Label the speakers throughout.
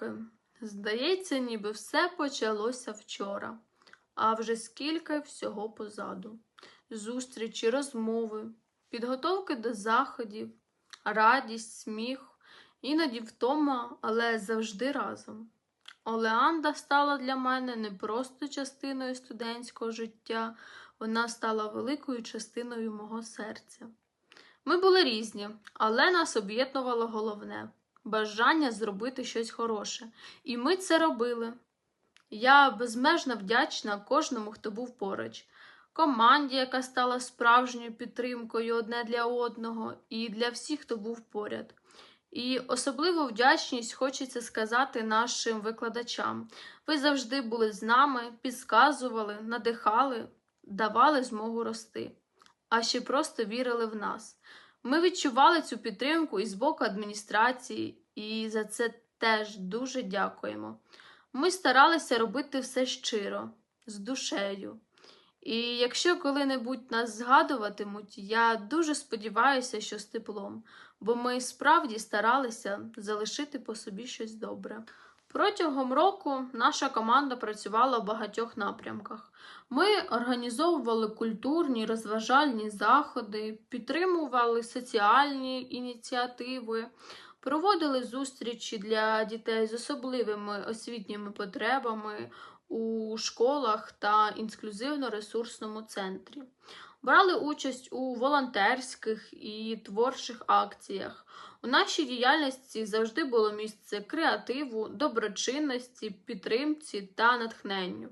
Speaker 1: роки. Здається, ніби все почалося вчора, а вже скільки всього позаду. Зустрічі, розмови, підготовки до заходів, радість, сміх, іноді втома, але завжди разом. Олеанда стала для мене не просто частиною студентського життя, вона стала великою частиною мого серця. Ми були різні, але нас об'єднувало головне бажання зробити щось хороше. І ми це робили. Я безмежно вдячна кожному, хто був поруч, команді, яка стала справжньою підтримкою одне для одного, і для всіх, хто був поряд. І особливу вдячність хочеться сказати нашим викладачам. Ви завжди були з нами, підказували, надихали, давали змогу рости, а ще просто вірили в нас. Ми відчували цю підтримку і з боку адміністрації, і за це теж дуже дякуємо. Ми старалися робити все щиро, з душею. І якщо коли-небудь нас згадуватимуть, я дуже сподіваюся, що з теплом, бо ми справді старалися залишити по собі щось добре. Протягом року наша команда працювала в багатьох напрямках. Ми організовували культурні розважальні заходи, підтримували соціальні ініціативи, проводили зустрічі для дітей з особливими освітніми потребами у школах та інклюзивно-ресурсному центрі. Брали участь у волонтерських і творчих акціях. У нашій діяльності завжди було місце креативу, доброчинності, підтримці та натхненню.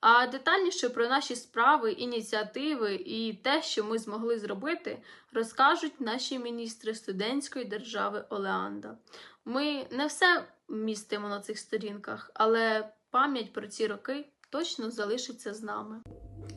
Speaker 1: А детальніше про наші справи, ініціативи і те, що ми змогли зробити, розкажуть наші міністри студентської держави Олеанда. Ми не все містимо на цих сторінках, але пам'ять про ці роки точно залишиться з нами.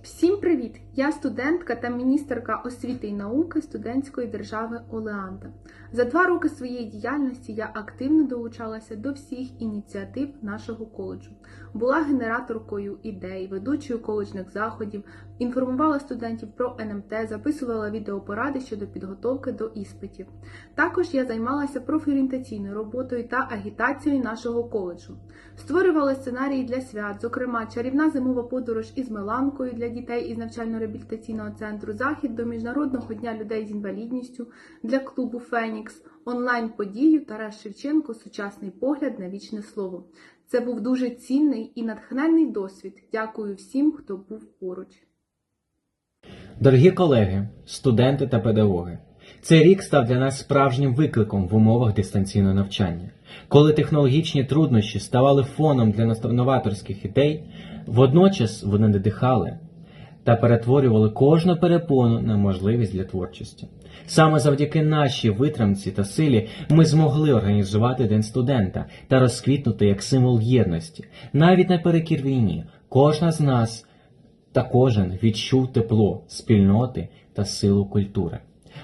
Speaker 2: Всім привіт! Я студентка та міністерка освіти і науки студентської держави Олеанда. За два роки своєї діяльності я активно долучалася до всіх ініціатив нашого коледжу. Була генераторкою ідей, ведучою коледжних заходів, інформувала студентів про НМТ, записувала відеопоради щодо підготовки до іспитів. Також я займалася профорієнтаційною роботою та агітацією нашого коледжу. Створювала сценарії для свят, зокрема, чарівна зимова подорож із Миланкою для дітей із навчально-реабілітаційного центру, захід до Міжнародного дня людей з інвалідністю для клубу Фенікс, онлайн-подію Тарас Шевченко Сучасний погляд на вічне слово. Це був дуже цінний і натхненний досвід. Дякую всім, хто був поруч.
Speaker 3: Дорогі колеги, студенти та педагоги, цей рік став для нас справжнім викликом в умовах дистанційного навчання. Коли технологічні труднощі ставали фоном для новаторських ідей, водночас вони надихали та перетворювали кожну перепону на можливість для творчості. Саме завдяки нашій витримці та силі ми змогли організувати День студента та розквітнути як символ єдності. Навіть наперекір війні кожна з нас та кожен відчув тепло, спільноти та силу культури.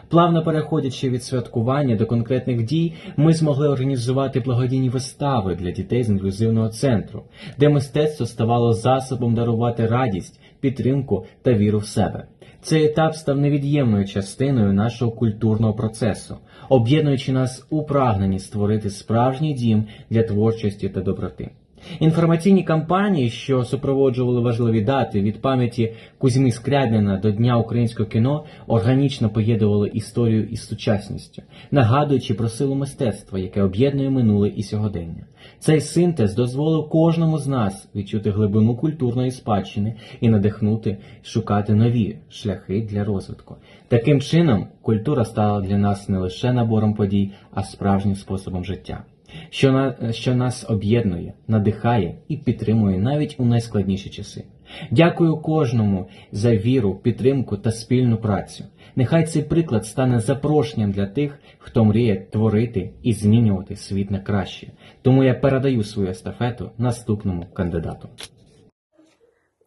Speaker 3: Плавно переходячи від святкування до конкретних дій, ми змогли організувати благодійні вистави для дітей з інклюзивного центру, де мистецтво ставало засобом дарувати радість, підтримку та віру в себе. Цей етап став невід'ємною частиною нашого культурного процесу, об'єднуючи нас у прагненні створити справжній дім для творчості та доброти. Інформаційні кампанії, що супроводжували важливі дати від пам'яті Кузьми Скрябіна до Дня українського кіно, органічно поєднували історію із сучасністю, нагадуючи про силу мистецтва, яке об'єднує минуле і сьогодення. Цей синтез дозволив кожному з нас відчути глибину культурної спадщини і надихнути шукати нові шляхи для розвитку. Таким чином, культура стала для нас не лише набором подій, а справжнім способом життя що, на, що нас об'єднує, надихає і підтримує навіть у найскладніші часи. Дякую кожному за віру, підтримку та спільну працю. Нехай цей приклад стане запрошенням для тих, хто мріє творити і змінювати світ на краще. Тому я передаю свою естафету наступному кандидату.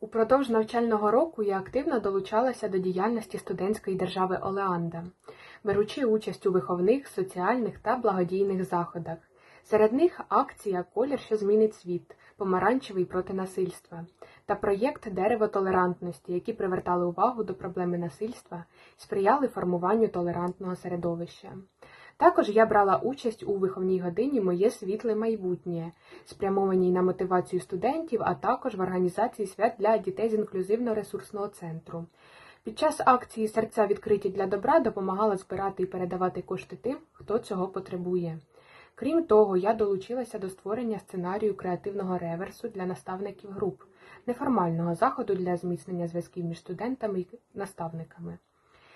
Speaker 4: Упродовж навчального року я активно долучалася до діяльності студентської держави Олеанда, беручи участь у виховних, соціальних та благодійних заходах. Серед них акція Колір, що змінить світ, помаранчевий проти насильства та проєкт Дерево толерантності, які привертали увагу до проблеми насильства, сприяли формуванню толерантного середовища. Також я брала участь у виховній годині Моє світле майбутнє, спрямованій на мотивацію студентів, а також в організації свят для дітей з інклюзивно-ресурсного центру. Під час акції Серця відкриті для добра допомагала збирати і передавати кошти тим, хто цього потребує. Крім того, я долучилася до створення сценарію креативного реверсу для наставників груп, неформального заходу для зміцнення зв'язків між студентами і наставниками.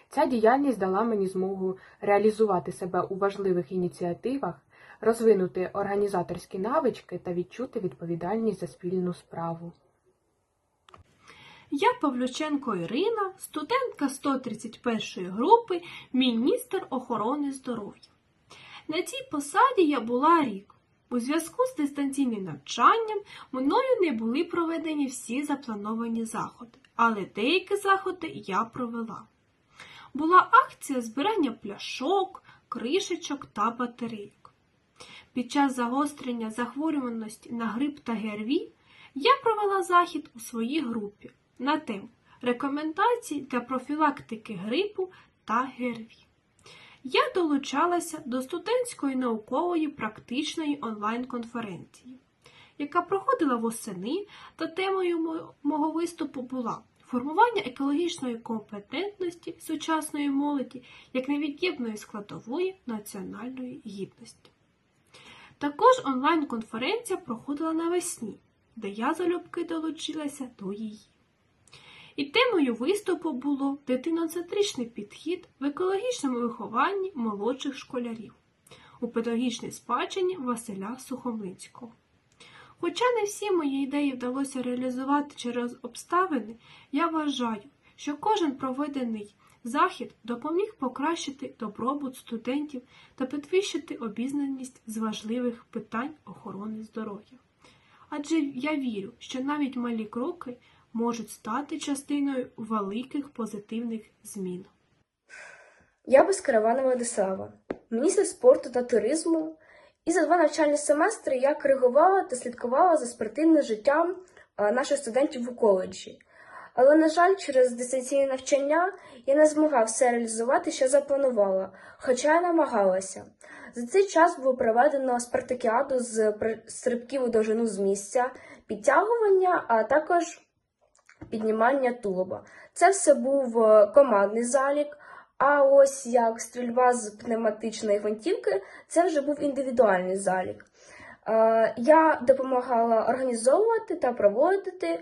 Speaker 4: Ця діяльність дала мені змогу реалізувати себе у важливих ініціативах, розвинути організаторські навички та відчути відповідальність за спільну справу.
Speaker 5: Я Павлюченко Ірина, студентка 131 групи, міністр охорони здоров'я. На цій посаді я була рік. У зв'язку з дистанційним навчанням мною не були проведені всі заплановані заходи, але деякі заходи я провела. Була акція збирання пляшок, кришечок та батарейок. Під час загострення захворюваності на грип та ГРВІ я провела захід у своїй групі на тему рекомендацій для профілактики грипу та ГРВІ. Я долучалася до студентської наукової практичної онлайн-конференції, яка проходила восени, та темою мого виступу була формування екологічної компетентності сучасної молоді як невід'ємної складової національної гідності. Також онлайн-конференція проходила навесні, де я залюбки долучилася до її. І темою виступу було дитиноцентричний підхід в екологічному вихованні молодших школярів у педагогічній спадщині Василя Сухомлинського. Хоча не всі мої ідеї вдалося реалізувати через обставини, я вважаю, що кожен проведений захід допоміг покращити добробут студентів та підвищити обізнаність з важливих питань охорони здоров'я. Адже я вірю, що навіть малі кроки можуть стати частиною великих позитивних змін.
Speaker 6: Я Безкаравана Владислава, міністр спорту та туризму, і за два навчальні семестри я коригувала та слідкувала за спортивним життям наших студентів у коледжі. Але, на жаль, через дистанційне навчання я не змогла все реалізувати, що запланувала, хоча я намагалася. За цей час було проведено спартакіаду з стрибків у довжину з місця, підтягування, а також піднімання тулуба. Це все був е, командний залік. А ось як стрільба з пневматичної гвинтівки, це вже був індивідуальний залік. Е, Я допомагала організовувати та проводити е,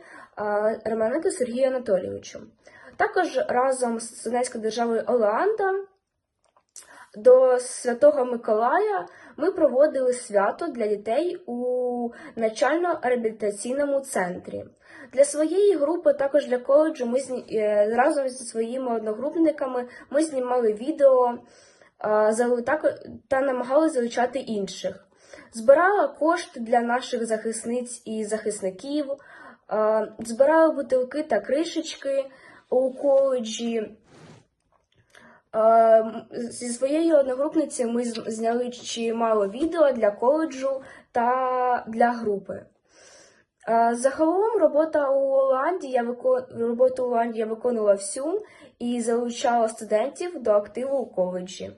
Speaker 6: Романенко Сергію Анатолійовичу. Також разом з студентською державою Олеанда до Святого Миколая ми проводили свято для дітей у навчально-реабілітаційному центрі. Для своєї групи, також для коледжу, ми е, разом зі своїми одногрупниками ми знімали відео та намагалися залучати інших. Збирала кошти для наших захисниць і захисників, збирала бутилки та кришечки у коледжі. Зі своєю одногрупницею ми зняли чимало відео для коледжу та для групи. Е, Загалом робота у Оланді я викон... роботу у Оланді я виконувала всю і залучала студентів до активу у коледжі.